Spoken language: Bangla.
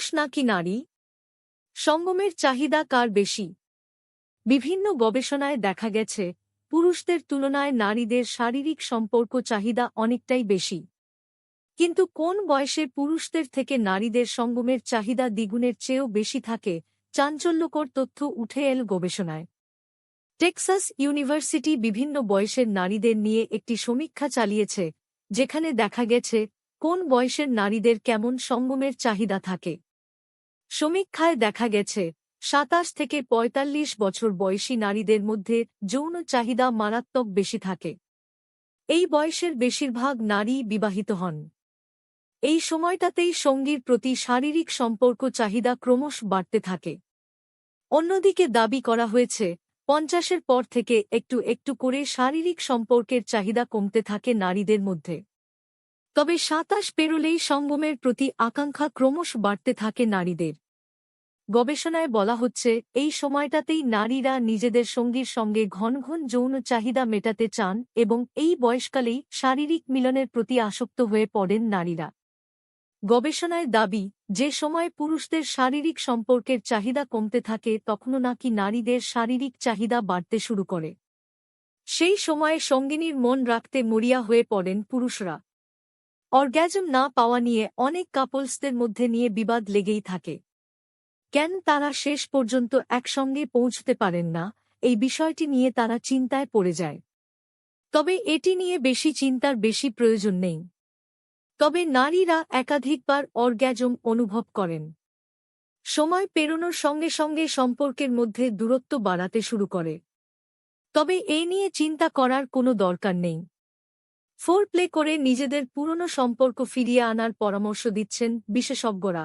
পুরুষ নাকি নারী? সঙ্গমের চাহিদা কার বেশি? বিভিন্ন গবেষণায় দেখা গেছে, পুরুষদের তুলনায় নারীদের শারীরিক সম্পর্ক চাহিদা অনেকটাই বেশি। কিন্তু কোন বয়সে পুরুষদের থেকে নারীদের সঙ্গমের চাহিদা দ্বিগুণের চেয়েও বেশি থাকে, চাঞ্চল্যকর তথ্য উঠে এল গবেষণায়। টেক্সাস ইউনিভার্সিটি বিভিন্ন বয়সের নারীদের নিয়ে একটি সমীক্ষা চালিয়েছে, যেখানে দেখা গেছে, কোন বয়সের নারীদের কেমন সঙ্গমের চাহিদা থাকে। সমীক্ষায় দেখা গেছে, সাতাশ থেকে ৪৫ বছর বয়সী নারীদের মধ্যে যৌন চাহিদা মারাত্মক বেশি থাকে। এই বয়সের বেশিরভাগ নারী বিবাহিত হন। এই সময়টাতেই সঙ্গীর প্রতি শারীরিক সম্পর্ক চাহিদা ক্রমশ বাড়তে থাকে। অন্যদিকে দাবি করা হয়েছে, পঞ্চাশের পর থেকে একটু একটু করে শারীরিক সম্পর্কের চাহিদা কমতে থাকে নারীদের মধ্যে। তবে সাতাশ পেরোলেই সঙ্গমের প্রতি আকাঙ্ক্ষা ক্রমশ বাড়তে থাকে নারীদের। গবেষণায় বলা হচ্ছে, এই সময়টাতেই নারীরা নিজেদের সঙ্গীর সঙ্গে ঘন ঘন যৌন চাহিদা মেটাতে চান এবং এই বয়সকালেই শারীরিক মিলনের প্রতি আসক্ত হয়ে পড়েন নারীরা। গবেষণায় দাবি, যে সময় পুরুষদের শারীরিক সম্পর্কের চাহিদা কমতে থাকে তখনও নাকি নারীদের শারীরিক চাহিদা বাড়তে শুরু করে। সেই সময়ে সঙ্গিনীর মন রাখতে মরিয়া হয়ে পড়েন পুরুষরা। অর্গ্যাজম না পাওয়া নিয়ে অনেক কাপলসদের মধ্যে নিয়ে বিবাদ লেগেই থাকে। কেন তারা শেষ পর্যন্ত একসঙ্গে পৌঁছতে পারেন না, এই বিষয়টি নিয়ে তারা চিন্তায় পড়ে যায়। তবে এটি নিয়ে বেশি চিন্তার বেশি প্রয়োজন নেই। তবে নারীরা একাধিকবার অর্গ্যাজম অনুভব করেন। সময় পেরোনোর সঙ্গে সঙ্গে সম্পর্কের মধ্যে দূরত্ব বাড়াতে শুরু করে। তবে এ নিয়ে চিন্তা করার কোনো দরকার নেই। ফোর প্লে করে নিজেদের পুরনো সম্পর্ক ফিরিয়ে আনার পরামর্শ দিচ্ছেন বিশেষজ্ঞরা।